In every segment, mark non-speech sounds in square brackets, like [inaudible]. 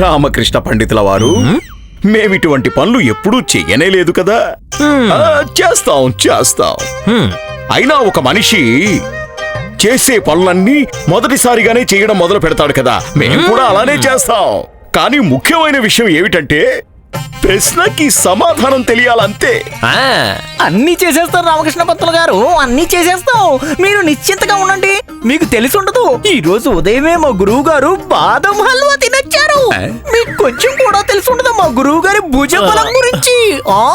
రామకృష్ణ పండితుల వారు మేమిటువంటి పనులు ఎప్పుడూ చెయ్యనే లేదు కదా? ఆ, చేస్తాం చేస్తాం. అయినా ఒక మనిషి చేసే పనులన్నీ మొదటిసారిగానే చేయడం మొదలు పెడతాడు కదా. మేము. కూడా అలానే చేస్తాం. కానీ ముఖ్యమైన విషయం ఏమిటంటే ప్రశ్నకి సమాధానం తెలియాలంతే. ఆ, అన్ని రామకృష్ణ పంతులు గారు. అన్ని చేసేస్తాం. మీరు నిశ్చింతగా ఉండండి. మీకు తెలిసి ఉండదు ఈ రోజు ఉదయమే మా గురువు గారు బాదం హల్వా తినొచ్చారు. మీకు కొంచెం కూడా తెలిసి ఉండదు మా గురువు గారి భుజ బలం గురించి. ఆ.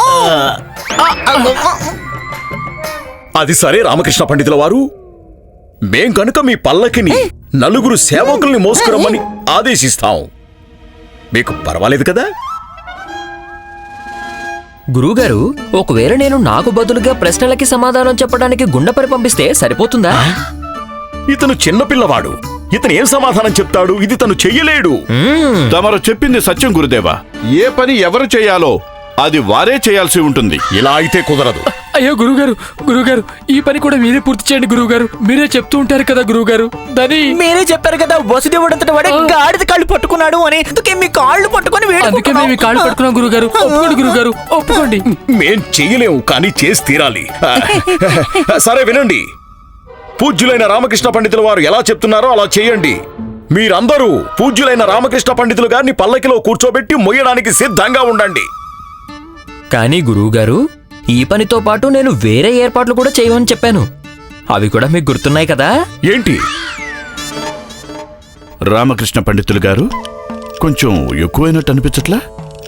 ఆ, ఆ, అది సరే రామకృష్ణ పండితుల వారు. మేం కనుక మీ పల్లకిని నలుగురు సేవకుల్ని మోసుకురమ్మని ఆదేశిస్తాం. మీకు పర్వాలేదు కదా? గురువుగారు ఒకవేళ నేను నాకు బదులుగా ప్రశ్నలకి సమాధానం చెప్పడానికి గుండెపరి పంపిస్తే సరిపోతుందా? ఇతను చిన్నపిల్లవాడు ఇతను ఏం సమాధానం చెప్తాడు? ఇది తను చెయ్యలేడు. తమరు చెప్పింది సత్యం గురుదేవా. ఏ పని ఎవరు చేయాలో అది వారే చేయాల్సి ఉంటుంది. ఇలా అయితే కుదరదు. అయ్యో గురుగారు గురుగారు ఈ పని కూడా మీరే పూర్తి చేయండి గురుగారు మీరే చెప్తూ ఉంటారు కదా గురుగారు దాని మీరే చెప్పారు కదా వసుదేవుడంతటి వాడే గాడిద కాళ్ళు పట్టుకున్నాడు అని. అందుకే మీ కాళ్ళు పట్టుకొని అందుకే మేము ఈ కాళ్ళు పట్టుకున్నాం గురుగారు ఒప్పుకోండి గురుగారు ఒప్పుకోండి. మేం చెయ్యలేము కానీ చేసి తీరాలి. [laughs] సరే వినండి. పూజ్యులైన రామకృష్ణ పండితుల వారు ఎలా చెప్తున్నారో అలా చేయండి. మీరందరూ పూజ్యులైన రామకృష్ణ పండితులు గారిని పల్లకిలో కూర్చోబెట్టి మొయ్యడానికి సిద్ధంగా ఉండండి. కానీ గురువుగారు ఈ పనితో పాటు నేను వేరే ఏర్పాట్లు కూడా చేయమని చెప్పాను. అవి కూడా మీకు గుర్తున్నాయి కదా? ఏంటి? రామకృష్ణ పండితులు గారు కొంచెం ఎక్కువైనట్టు అనిపించట్లా?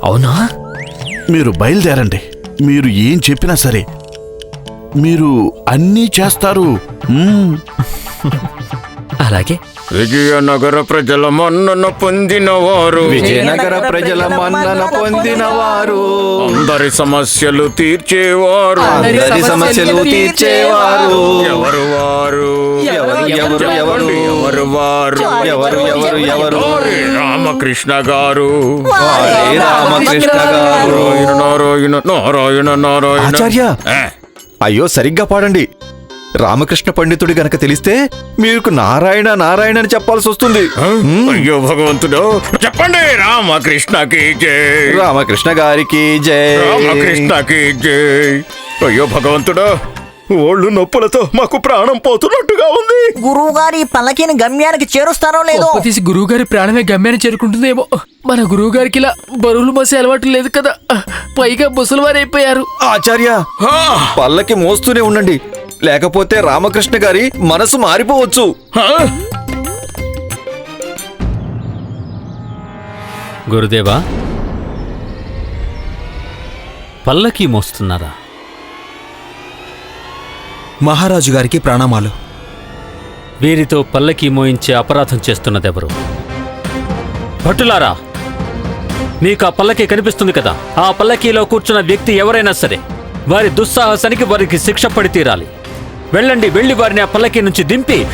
అవునా? మీరు బయలుదేరండి. మీరు ఏం చెప్పినా సరే. మీరు అన్నీ చేస్తారు. [laughs] అలాగే. విజయనగర ప్రజల మన్నన పొందిన వారు విజయనగర ప్రజల మన్నన పొందిన వారు అందరి సమస్యలు తీర్చేవారు. అందరి సమస్యలు తీర్చేవారు. ఎవరు వారు? ఎవరు, ఎవరు, ఎవరు? వారు? ఎవరు, ఎవరు, ఎవరు? వారే రామకృష్ణ గారు. రామకృష్ణ గారు. నారాయణ నారాయణ నారాయణ. అయ్యో సరిగ్గా పాడండి. రామకృష్ణ పండితుడి గనక తెలిస్తే మీకు నారాయణ నారాయణ అని చెప్పాల్సి వస్తుంది. అయ్యో భగవంతుడు. చెప్పండి. రామకృష్ణకి జై. రామకృష్ణ గారికి జై. రామకృష్ణకి జై. అయ్యో భగవంతుడు ఒళ్ళు నొప్పులతో మాకు ప్రాణం పోతున్నట్టుగా ఉంది. గురువు గారి పల్లకిని గమ్యానికి చేరుస్తారో లేదో? తీసి గురువు గారి ప్రాణమే గమ్యాన్ని చేరుకుంటుందేమో. మన గురువు గారికి ఇలా బరువులు మోసే అలవాటు లేదు కదా. పైగా ముసలివారైపోయారు. ఆచార్య పల్లకి మోస్తూనే ఉండండి. లేకపోతే రామకృష్ణ గారి మనసు మారిపోవచ్చు. గురుదేవా పల్లకి మోస్తున్నారా? మహారాజు గారికి ప్రణామాలు. వీరితో పల్లకి మోయించే అపరాధం చేస్తున్నదెవరు? భటులారా మీకు ఆ పల్లకి కనిపిస్తుంది కదా? ఆ పల్లకీలో కూర్చున్న వ్యక్తి ఎవరైనా సరే వారి దుస్సాహసానికి వారికి శిక్ష పడి తీరాలి. వెళ్ళండి వెళ్ళి వారిని ఆ పల్లకి నుంచి దింపి.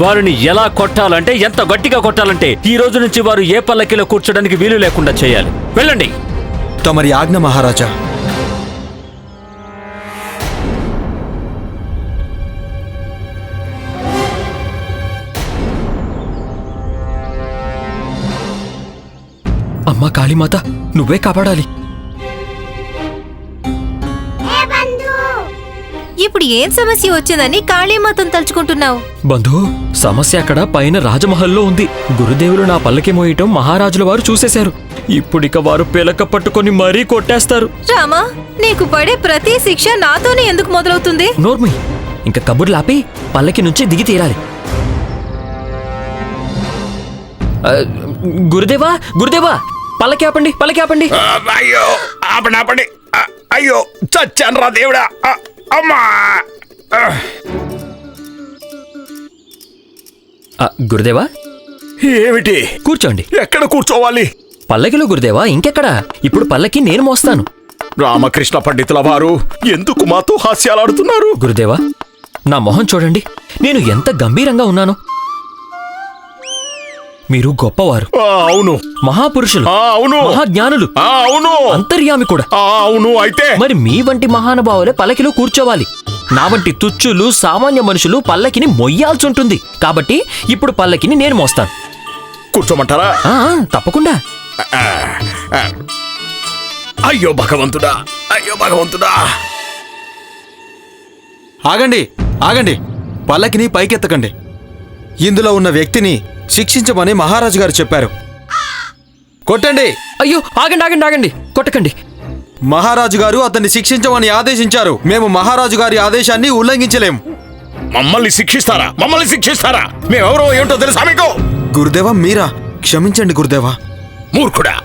వారిని ఎలా కొట్టాలంటే ఎంత గట్టిగా కొట్టాలంటే ఈ రోజు నుంచి వారు ఏ పల్లకీలో కూర్చోడానికి వీలు లేకుండా చేయాలి. వెళ్ళండి. తమరి ఆజ్ఞ మహారాజా. అమ్మా కాళీమాత నువ్వే కాపాడాలి. ఇప్పుడు ఏం సమస్య వచ్చిందని కాళీమాతను తలుచుకుంటున్నావు? బంధు సమస్య అక్కడ పైన రాజమహల్లో ఉంది. గురుదేవులు నా పల్లకి మోయటం మహారాజుల వారు చూసేశారు. ఇప్పుడిక వారు పిలక పట్టుకొని మరీ కొట్టేస్తారు. రామా నీకు పడే ప్రతి శిక్ష నాతోనే ఎందుకు మొదలవుతుంది? నోర్మి ఇంకా కబుర్లాపి పల్లకి నుంచి దిగి తీరాలి. ఆ, గురుదేవా గురుదేవా పల్లకి ఆపండి పల్లకి ఆపండి. అయ్యో ఆపండి ఆపండి. అయ్యో చచ్చాను రా దేవుడా అమ్మా! ఆ, గురుదేవా? ఏమిటి? కూర్చోండి. ఎక్కడ కూర్చోవాలి? పల్లకిలో గురుదేవా ఇంకెక్కడా? ఇప్పుడు పల్లకి నేను మోస్తాను. రామకృష్ణ పండితుల వారు ఎందుకు మాతో హాస్యాలాడుతున్నారు గురుదేవా నా మొహం చూడండి. నేను ఎంత గంభీరంగా ఉన్నాను. మీరు గొప్పవారు. అవును. మహాపురుషులు ఆ, అవును. మహాజ్ఞానులు ఆ, అవును. అంతర్యామి కూడా. ఆ, అవును అయితే. మరి మీ వంటి మహానుభావులే పల్లకిలో కూర్చోవాలి. నా వంటి తుచ్చులు సామాన్య మనుషులు పల్లకిని మొయ్యాల్సి ఉంటుంది. కాబట్టి ఇప్పుడు పల్లకిని నేను మోస్తాను. కూర్చోమంటారా? ఆ, ఆ, తప్పకుండా. అయ్యో భగవంతుడా అయ్యో భగవంతుడా. ఆగండి ఆగండి. పల్లకిని పైకెత్తకండి. ఇందులో ఉన్న వ్యక్తిని శిక్షించమని మహారాజు గారు చెప్పారు. కొట్టండి. అయ్యో ఆగండి ఆగండి ఆగండి. కొట్టకండి. మహారాజు గారు అతన్ని శిక్షించమని ఆదేశించారు. మేము మహారాజు గారి ఆదేశాన్ని ఉల్లంఘించలేం. మమ్మల్ని శిక్షిస్తారా? మమ్మల్ని శిక్షిస్తారా? మేమెవరో ఏంటో తెలుసా మీకు? గురుదేవా మీరా? క్షమించండి గురుదేవా. మూర్ఖుడా.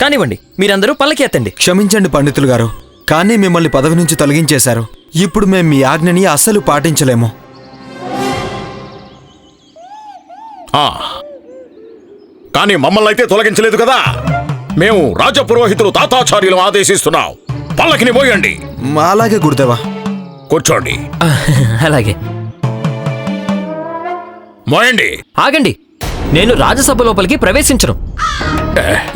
కానివ్వండి మీరందరూ పల్లకి ఎత్తండి. క్షమించండి పండితులు గారు. కానీ మిమ్మల్ని పదవి నుంచి తొలగించేశారు. ఇప్పుడు మేము మీ ఆజ్ఞని అస్సలు పాటించలేము. కానీ మమ్మల్ని అయితే తొలగించలేదు కదా. మేము రాజపురోహితులు తాతాచార్యులు ఆదేశిస్తున్నాం. పల్లకిని మోయండి. మా అలాగే గురుదేవా. కూర్చోండి. అలాగే. మోయండి. ఆగండి. నేను రాజసభ లోపలికి ప్రవేశించను.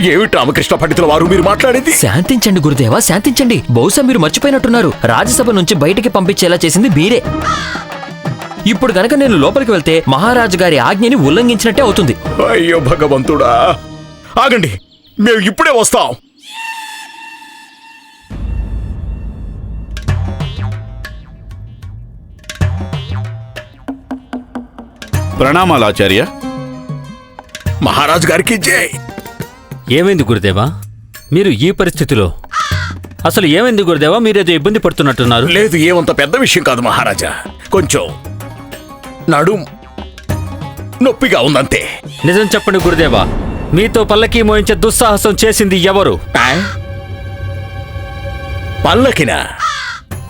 ఏమిటి రామకృష్ణ పండితుల వారు మీరు మాట్లాడేది? శాంతించండి గురుదేవా శాంతించండి. బహుశా మీరు మర్చిపోయినట్టున్నారు. రాజ్యసభ నుంచి బయటికి పంపించేలా చేసింది మీరే. ఇప్పుడు గనక నేను లోపలికి వెళ్తే మహారాజు గారి ఆజ్ఞని ఉల్లంఘించినట్టే అవుతుంది. అయ్యో భగవంతుడా. ఆగండి మేము ఇప్పుడే వస్తాం. ప్రణామాలు ఆచార్య మహారాజు గారికి జై. ఏమైంది గురుదేవా? మీరు ఈ పరిస్థితిలో? అసలు ఏమైంది గురుదేవా? మీరేదో ఇబ్బంది పడుతున్నట్టున్నారు. లేదు ఏమంత పెద్ద విషయం కాదు మహారాజా. కొంచెం నడుం నొప్పిగా ఉందంతే. నిజం చెప్పండి గురుదేవా మీతో పల్లకి మోయించే దుస్సాహసం చేసింది ఎవరు? పల్లకినా?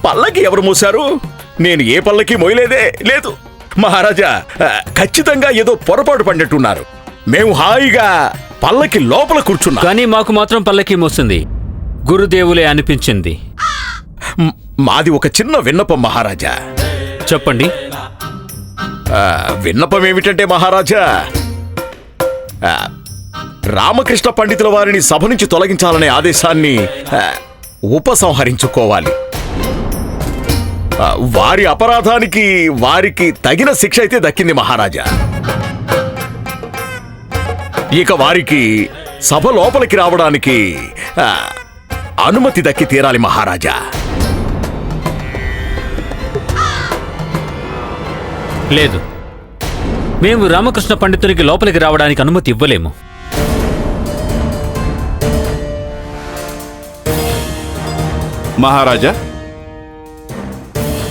పల్లకి ఎవరు మూశారు? నేను ఏ పల్లకి మోయలేదే లేదు. మహారాజా ఖచ్చితంగా ఏదో పొరపాటు పడినట్టున్నారు. మేము హాయిగా పల్లకి లోపల కూర్చున్నాం. కానీ మాకు మాత్రం పల్లకి మోసింది. గురుదేవులే అనిపించింది. మాది ఒక చిన్న విన్నపం మహారాజా. చెప్పండి. విన్నపం ఏమిటంటే మహారాజా? ఆ, రామకృష్ణ పండితుల వారిని సభ నుంచి తొలగించాలనే ఆదేశాన్ని ఉపసంహరించుకోవాలి. వారి అపరాధానికి వారికి తగిన శిక్ష అయితే దక్కింది మహారాజా. ఇక వారికి సభ లోపలికి రావడానికి ఆ, అనుమతి దక్కి తీరాలి మహారాజా. లేదు. మేము రామకృష్ణ పండితునికి లోపలికి రావడానికి అనుమతి ఇవ్వలేము. మహారాజా?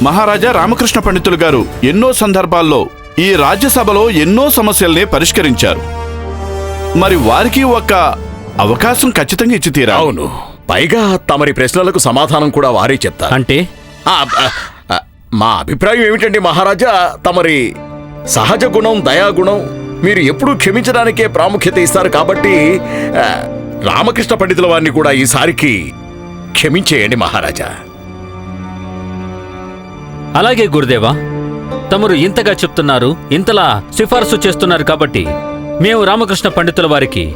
మహారాజా రామకృష్ణ పండితులు గారు ఎన్నో సందర్భాల్లో ఈ రాజ్యసభలో ఎన్నో సమస్యల్ని పరిష్కరించారు. మరి వారికి ఒక అవకాశం ఖచ్చితంగా ఇచ్చి తీరా అవును. పైగా తమరి ప్రశ్నలకు సమాధానం కూడా వారే చెప్తారు. అంటే? ఆ, ఆ, ఆ, మా అభిప్రాయం ఏమిటండి మహారాజా? తమరి సహజ గుణం దయాగుణం మీరు ఎప్పుడూ క్షమించడానికే ప్రాముఖ్యత ఇస్తారు కాబట్టి రామకృష్ణ పండితుల వారిని కూడా ఈసారికి క్షమించేయండి మహారాజా. అలాగే గురుదేవా తమరు ఇంతగా చెప్తున్నారు ఇంతలా సిఫార్సు చేస్తున్నారు కాబట్టి మేము రామకృష్ణ పండితుల వారికి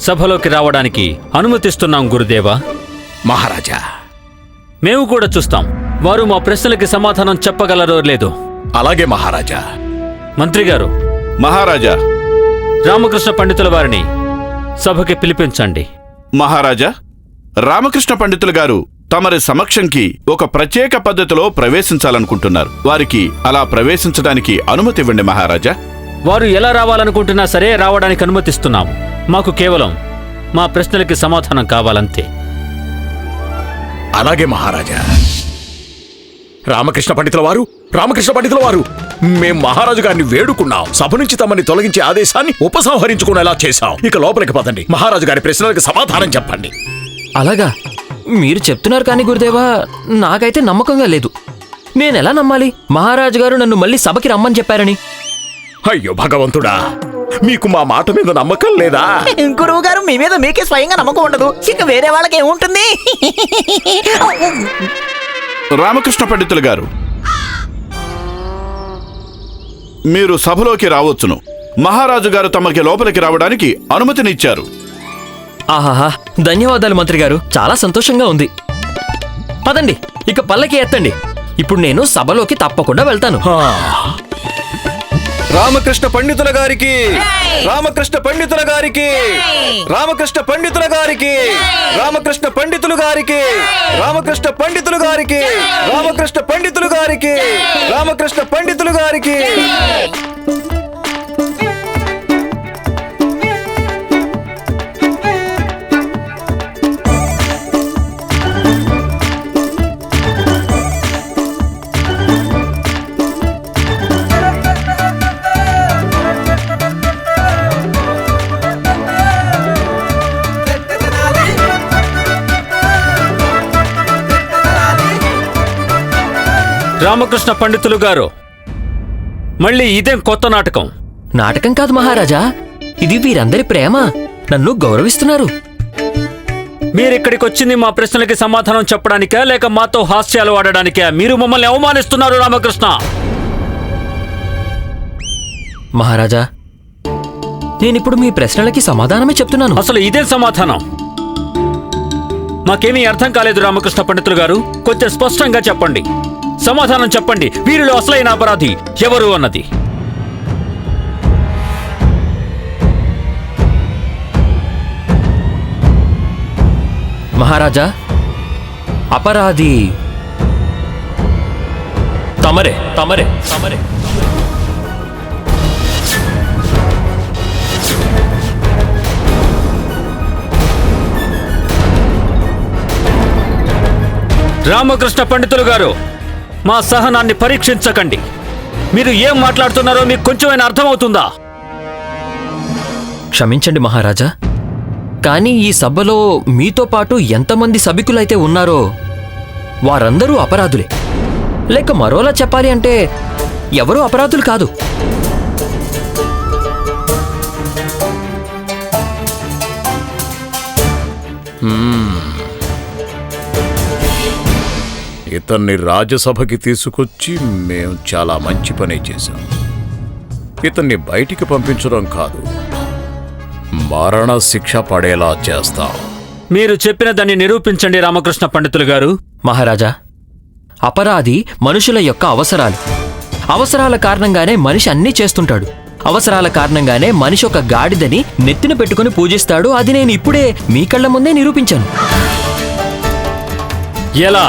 సభలోకి రావడానికి అనుమతిస్తున్నాం గురుదేవా. మహారాజా. మేము కూడా చూస్తాం. వారు మా ప్రశ్నలకి సమాధానం చెప్పగలరో లేదో. అలాగే మహారాజా. మంత్రి గారు మహారాజా. రామకృష్ణ పండితుల వారిని సభకి పిలిపించండి. మహారాజా రామకృష్ణ పండితులు గారు తమరి సమక్షంకి ఒక ప్రత్యేక పద్ధతిలో ప్రవేశించాలనుకుంటున్నారు. వారికి అలా ప్రవేశించడానికి అనుమతి ఇవ్వండి మహారాజా. వారు ఎలా రావాలనుకుంటున్నా సరే రావడానికి అనుమతిస్తున్నాము. మాకు కేవలం మా ప్రశ్నలకి సమాధానం కావాలంతే. అలాగే మహారాజా. రామకృష్ణ పండితుల వారు రామకృష్ణ పండితుల వారు మేం మహారాజు గారిని వేడుకున్నాం. సభ నుంచి తమని తొలగించే ఆదేశాన్ని ఉపసంహరించుకునేలా చేశాం. ఇక లోపలికి పదండి. మహారాజు గారి ప్రశ్నలకు సమాధానం చెప్పండి. అలాగా? మీరు చెప్తున్నారు కానీ గురుదేవా నాకైతే నమ్మకంగా లేదు. నేనెలా నమ్మాలి? మహారాజు గారు నన్ను మళ్ళీ సభకి రమ్మని చెప్పారని. అయ్యో భగవంతుడా మీకు మా మాట మీద నమ్మకం లేదా? గురువు గారు మీ మీద మీకే స్వయంగా నమ్మకం ఉండదు. ఇక వేరే వాళ్ళకి ఏముంటుంది రామకృష్ణ పండితులు గారు. మీరు సభలోకి రావచ్చును. మహారాజు గారు తమకి లోపలికి రావడానికి అనుమతినిచ్చారు. ఆహాహా ధన్యవాదాలు మంత్రి గారు. చాలా సంతోషంగా ఉంది. పదండి ఇక పల్లకి ఎత్తండి. ఇప్పుడు నేను సభలోకి తప్పకుండా వెళ్తాను. రామకృష్ణ పండితుల గారికి. రామకృష్ణ పండితుల గారికి. రామకృష్ణ పండితుల గారికి. రామకృష్ణ పండితులు గారికి. రామకృష్ణ పండితులు గారికి. రామకృష్ణ పండితులు గారికి. రామకృష్ణ పండితులు గారికి. రామకృష్ణ పండితులు గారు మళ్ళీ ఇదేం కొత్త నాటకం. నాటకం కాదు మహారాజా ఇది వీరందరి ప్రేమ నన్ను గౌరవిస్తున్నారు. మీరిక్కడికి వచ్చింది మా ప్రశ్నలకి సమాధానం చెప్పడానికా లేక మాతో హాస్యాలు ఆడడానికా? మీరు మమ్మల్ని అవమానిస్తున్నారు రామకృష్ణ. మహారాజా నేనిప్పుడు మీ ప్రశ్నలకి సమాధానమే చెప్తున్నాను. అసలు ఇదే సమాధానం. మాకేమీ అర్థం కాలేదు రామకృష్ణ పండితులు గారు కొంచెం స్పష్టంగా చెప్పండి. సమాధానం చెప్పండి. వీరిలో అసలైన అపరాధి ఎవరు అన్నది. మహారాజా అపరాధి తమరే తమరే తమరే. రామకృష్ణ పండితులు గారు మా సహనాన్ని పరీక్షించకండి. మీరు ఏం మాట్లాడుతున్నారో మీకు కొంచెమైనా అర్థమవుతుందా? క్షమించండి మహారాజా. కానీ ఈ సభలో మీతో పాటు ఎంతమంది సభికులైతే ఉన్నారో వారందరూ అపరాధులే. లేక మరోలా చెప్పాలి అంటే ఎవరూ అపరాధులు కాదు. ఇతన్ని రాజ్యసభకి తీసుకొచ్చి మేము చాలా మంచి పని చేశాం. ఇతన్ని బయటికి పంపించడం కాదు మరణ శిక్ష పడేలా చేస్తాం. మీరు చెప్పిన దాన్ని నిరూపించండి రామకృష్ణ పండితులు గారు. మహారాజా అపరాధి మనుషుల యొక్క అవసరాలు. అవసరాల కారణంగానే మనిషి అన్నీ చేస్తుంటాడు. అవసరాల కారణంగానే మనిషి ఒక గాడిదని నెత్తిన పెట్టుకుని పూజిస్తాడు. అది నేను ఇప్పుడే మీ కళ్ళ ముందే నిరూపించాను. ఎలా?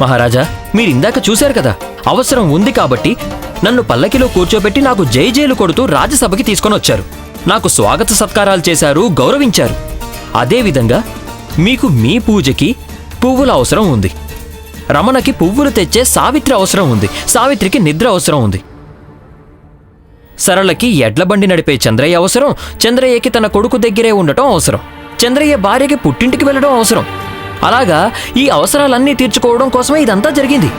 మహారాజా మీరు ఇందాక చూశారు కదా అవసరం ఉంది కాబట్టి నన్ను పల్లకిలో కూర్చోబెట్టి నాకు జై జైలు కొడుతూ రాజ్యసభకి తీసుకొని వచ్చారు. నాకు స్వాగత సత్కారాలు చేశారు గౌరవించారు. అదేవిధంగా మీకు మీ పూజకి పువ్వుల అవసరం ఉంది. రమణకి పువ్వులు తెచ్చే సావిత్రి అవసరం ఉంది సావిత్రికి నిద్ర అవసరం ఉంది. సరళకి ఎడ్లబండి నడిపే చంద్రయ్య అవసరం చంద్రయ్యకి తన కొడుకు దగ్గరే ఉండటం అవసరం చంద్రయ్య భార్యకి పుట్టింటికి వెళ్ళడం అవసరం. అలాగా ఈ అవసరాలన్నీ తీర్చుకోవడం కోసమే ఇదంతా జరిగింది.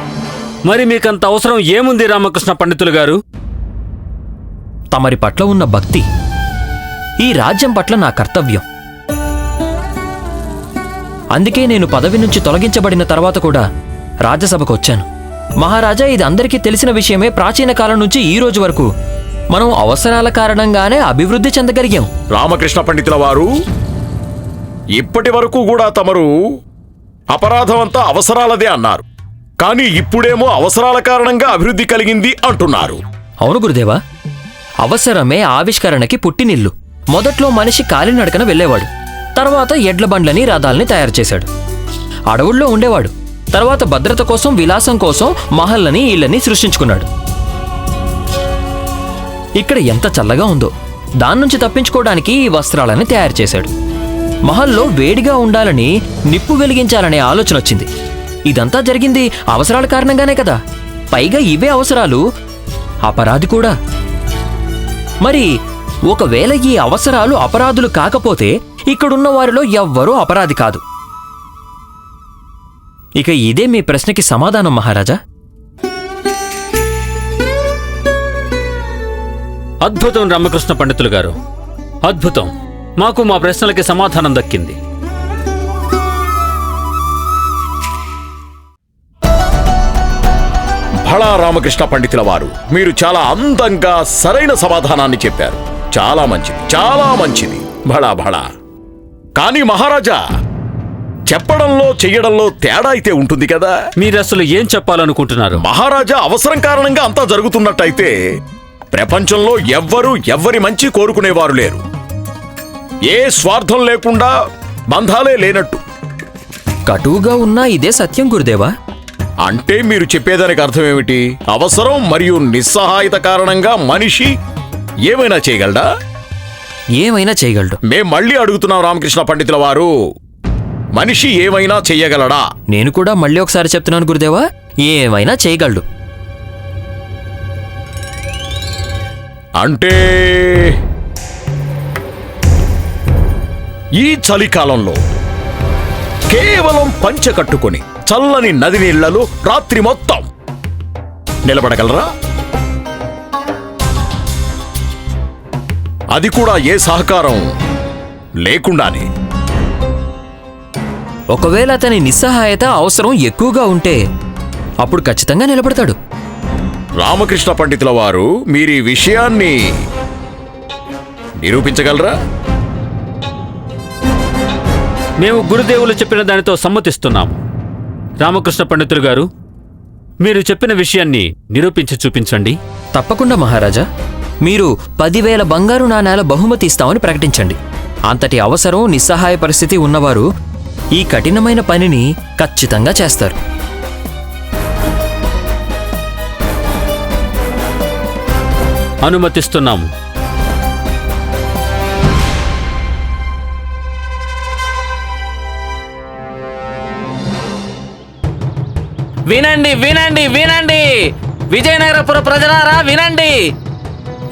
మరి మీకంత అవసరం ఏముంది రామకృష్ణ పండితులు గారు? తమరి పట్ల ఉన్న భక్తి ఈ రాజ్యం పట్ల నా కర్తవ్యం. అందుకే నేను పదవి నుంచి తొలగించబడిన తర్వాత కూడా రాజ్యసభకు వచ్చాను. మహారాజా ఇది అందరికీ తెలిసిన విషయమే. ప్రాచీన కాలం నుంచి ఈ రోజు వరకు మనం అవసరాల కారణంగానే అభివృద్ధి చెందగలిగాం. రామకృష్ణ పండితుల వారు ఇప్పటి వరకు కూడా తమరు అపరాధం అంతా అవసరాలదే అన్నారు. కానీ ఇప్పుడేమో అవసరాల కారణంగా అభివృద్ధి కలిగింది అంటున్నారు. అవును గురుదేవా. అవసరమే ఆవిష్కరణకి పుట్టినిల్లు. మొదట్లో మనిషి కాలినడకన వెళ్ళేవాడు. తర్వాత ఎడ్ల బండ్లని రథాల్ని తయారు చేశాడు. అడవుల్లో ఉండేవాడు. తర్వాత భద్రత కోసం విలాసం కోసం మహల్లని ఇళ్ళని సృష్టించుకున్నాడు. ఇక్కడ ఎంత చల్లగా ఉందో. దాని నుంచి తప్పించుకోవడానికి ఈ వస్త్రాలని తయారు చేశాడు. మహల్లో వేడిగా ఉండాలని నిప్పు వెలిగించాలనే ఆలోచన వచ్చింది. ఇదంతా జరిగింది అవసరాల కారణంగానే కదా. పైగా ఇవే అవసరాలు. అపరాధి కూడా. మరి ఒకవేళ ఈ అవసరాలు అపరాధులు కాకపోతే ఇక్కడున్న వారిలో ఎవ్వరూ అపరాధి కాదు. ఇక ఇదే మీ ప్రశ్నకి సమాధానం మహారాజా. అద్భుతం రామకృష్ణ పండితులు గారు. అద్భుతం. మాకు మా ప్రశ్నలకి సమాధానం దక్కింది. భళా రామకృష్ణ పండితుల వారు మీరు చాలా అందంగా సరైన సమాధానాన్ని చెప్పారు. చాలా మంచిది చాలా మంచిది. భళా భళా కానీ మహారాజా చెప్పడంలో చెయ్యడంలో తేడా అయితే ఉంటుంది కదా? మీరు అసలు ఏం చెప్పాలనుకుంటున్నారు? మహారాజా అవసరం కారణంగా అంతా జరుగుతున్నట్టయితే ప్రపంచంలో ఎవ్వరూ ఎవ్వరి మంచి కోరుకునేవారు లేరు. ఏ స్వార్థం లేకుండా బంధాలే లేనట్టు. కటువుగా ఉన్నా ఇదే సత్యం గురుదేవా? అంటే మీరు చెప్పేదానికి అర్థం ఏమిటి అవసరం మరియు నిస్సహాయత కారణంగా మనిషి ఏమైనా చేయగలడా? ఏమైనా చేయగలడు. మేం మళ్ళీ అడుగుతున్నాం రామకృష్ణ పండితుల వారు మనిషి ఏమైనా చెయ్యగలడా? నేను కూడా మళ్ళీ ఒకసారి చెప్తున్నాను గురుదేవా ఏమైనా చేయగలడు. అంటే ఈ చలికాలంలో కేవలం పంచె కట్టుకొని చల్లని నది నీళ్ళలో రాత్రి మొత్తం నిలబడగలరా? అది కూడా ఏ సహకారం లేకుండానే. ఒకవేళ అతని నిస్సహాయత అవసరం ఎక్కువగా ఉంటే అప్పుడు ఖచ్చితంగా నిలబడతాడు. రామకృష్ణ పండితుల వారు మీరు ఈ విషయాన్ని నిరూపించగలరా? మేము గురుదేవులు చెప్పిన దానితో సమ్మతిస్తున్నాము రామకృష్ణ పండితులు గారు మీరు చెప్పిన విషయాన్ని నిరూపించి చూపించండి. తప్పకుండా మహారాజా. మీరు పదివేల బంగారు నాణేల బహుమతి ఇస్తామని ప్రకటించండి. అంతటి అవసరం నిస్సహాయ పరిస్థితి ఉన్నవారు ఈ కఠినమైన పనిని ఖచ్చితంగా చేస్తారు. అనుమతిస్తున్నాము. వినండి వినండి వినండి. విజయనగరపుర ప్రజలారా వినండి.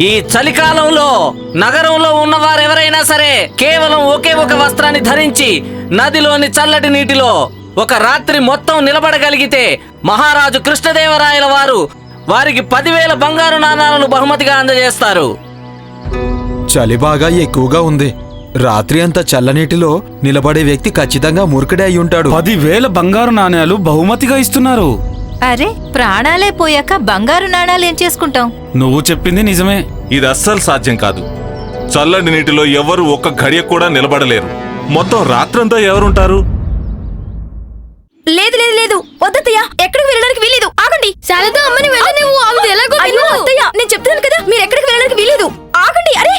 ఈ చలికాలంలో నగరంలో ఉన్నవారు ఎవరైనా సరే కేవలం ఒకే ఒక వస్త్రాన్ని ధరించి నదిలోని చల్లటి నీటిలో ఒక రాత్రి మొత్తం నిలబడగలిగితే మహారాజు కృష్ణదేవరాయల వారు వారికి పదివేల బంగారు నాణాలను బహుమతిగా అందజేస్తారు. చలి బాగా ఎక్కువగా ఉంది. రాత్రి అంత చల్లనీటిలో నిలబడే వ్యక్తి ఖచ్చితంగా మూర్ఖుడే అయి ఉంటాడు. పదివేల బంగారు నాణేలు బహుమతిగా ఇస్తున్నారు. అరే ప్రాణాలే పోయాక బంగారు నాణాలు ఏం చేసుకుంటాం? నువ్వు చెప్పింది నిజమే. ఇది అస్సలు సాధ్యం కాదు. చల్లటి నీటిలో ఎవరు ఒక్క గడియ కూడా నిలబడలేరు. మొత్తం రాత్రంతా ఎవరుంటారు? లేదు లేదు లేదు. వద్దయ్య ఎక్కడికి వెళ్ళడానికి వీలేదు ఆగండి. శారద అమ్మని వెళ్ళనివ్వు ఆమె ఎలాగో అయ్యో అత్తయ్య నేను చెప్తున్నాను కదా మీరు ఎక్కడికి వెళ్ళడానికి వీలేదు ఆగండి అరే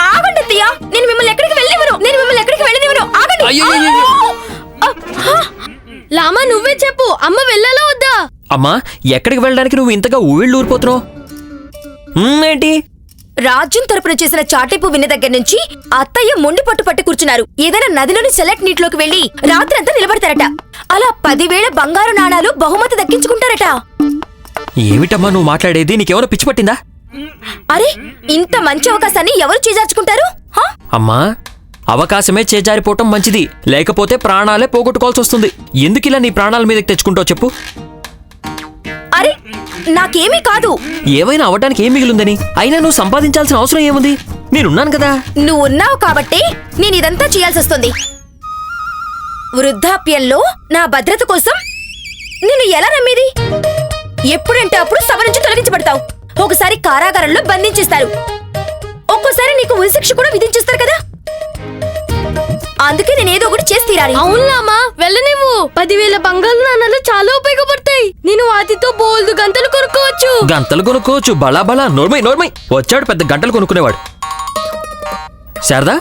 ఆగండి అత్తయ్య. నేను మిమ్మల్ని ఎక్కడికి వెళ్ళనివ్వను. నేను మిమ్మల్ని ఎక్కడికి వెళ్ళనివ్వను. ఆగండి. లామా నువ్వే చెప్పు. అమ్మ వెళ్ళాలా వద్దా? అమ్మా ఎక్కడికి వెళ్ళడానికి నువ్వు ఇంతగా ఊళ్ళు ఊరిపోతున్నావు? ఉమ్, ఏంటి? రాజ్యం తరపున చేసిన చాటింపు విన్న దగ్గర నుంచి అత్తయ్య మొండి పట్టు పట్టి కూర్చున్నారు. ఏదైనా నదిలోని సెలెక్ట్ నీటిలోకి వెళ్ళి రాత్రంతా నిలబడతారట. అలా పదివేల బంగారు నాణాలు బహుమతి దక్కించుకుంటారట. ఏమిటమ్మా నువ్వు మాట్లాడేది? నీకేమైనా పిచ్చి పట్టిందా? అరే ఇంత మంచి అవకాశాన్ని ఎవరు చేజార్చుకుంటారు? హా? అమ్మా అవకాశమే చేజారిపోవటం మంచిది. లేకపోతే ప్రాణాలే పోగొట్టుకోవాల్సి వస్తుంది. ఎందుకిలా నీ ప్రాణాల మీదకి తెచ్చుకుంటావు చెప్పు? అరే నాకేమీ కాదు. ఏవైనా అవటానికి ఏం మిగిలిందని? అయినా నువ్వు సంపాదించాల్సిన అవసరం ఏముంది? నేనున్నాను కదా. నువ్వు ఉన్నావు కాబట్టి నేను ఇదంతా చేయాల్సి వస్తుంది. వృద్ధాప్యంలో నా భద్రత కోసం నిన్ను ఎలా నమ్మేది? ఎప్పుడంటే అప్పుడు సభ నుంచి తొలగించబడతావు. ఒకసారి కారాగారంలో బంధించేస్తారు. ఒక్కోసారి నీకు ఉరిశిక్ష కూడా విధించేస్తారు కదా? అందుకే నేను ఏదో ఒకటి చేసి తీరాలి. అవునులామా వెళ్ళనివ్వు. పదివేల బంగారు నాణాలు చాలా ఉపయోగపడతాయి. నేను వాటితో బోల్దు గంటలు కొనుక్కోవచ్చు. గంటలు కొనుక్కోవచ్చు. బలా బలా. నోర్మై నోర్మై. వచ్చాడు పెద్ద గంటలు కొనుక్కునేవాడు. శారదా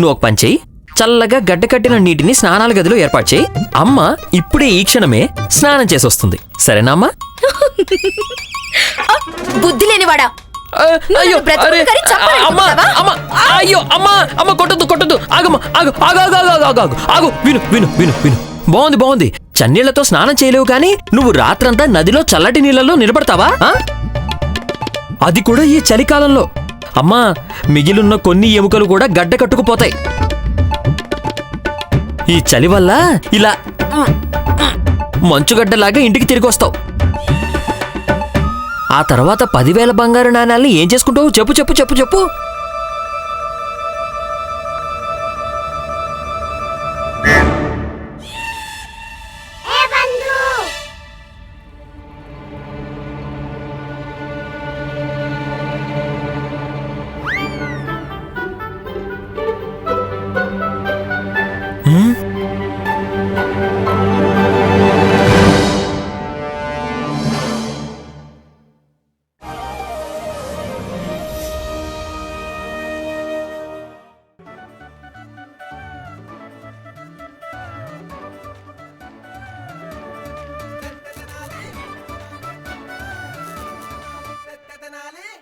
నువ్వు ఒక పని చెయ్యి చల్లగా గడ్డ కట్టిన నీటిని స్నానాల గదిలో ఏర్పాటు చేయి. అమ్మ ఇప్పుడే ఈ క్షణమే స్నానం చేసి వస్తుంది సరేనా అమ్మా? [laughs] బుద్ధి లేని వాడా అయ్యో అమ్మా అమ్మ కొట్టదు కొట్టదు విను విను విను విను. బాగుంది బాగుంది. చన్నీళ్ళతో స్నానం చేయలేవు కాని నువ్వు రాత్రంతా నదిలో చల్లటి నీళ్ళలో నిలబడతావా? అది కూడా ఈ చలికాలంలో. అమ్మా మిగిలిన్న కొన్ని ఎముకలు కూడా గడ్డ కట్టుకుపోతాయి. ఈ చలి వల్ల ఇలా మంచుగడ్డలాగా ఇంటికి తిరిగి వస్తావు. ఆ తర్వాత పదివేల బంగారు నాణాలని ఏం చేసుకుంటావు? చెప్పు చెప్పు చెప్పు చెప్పు.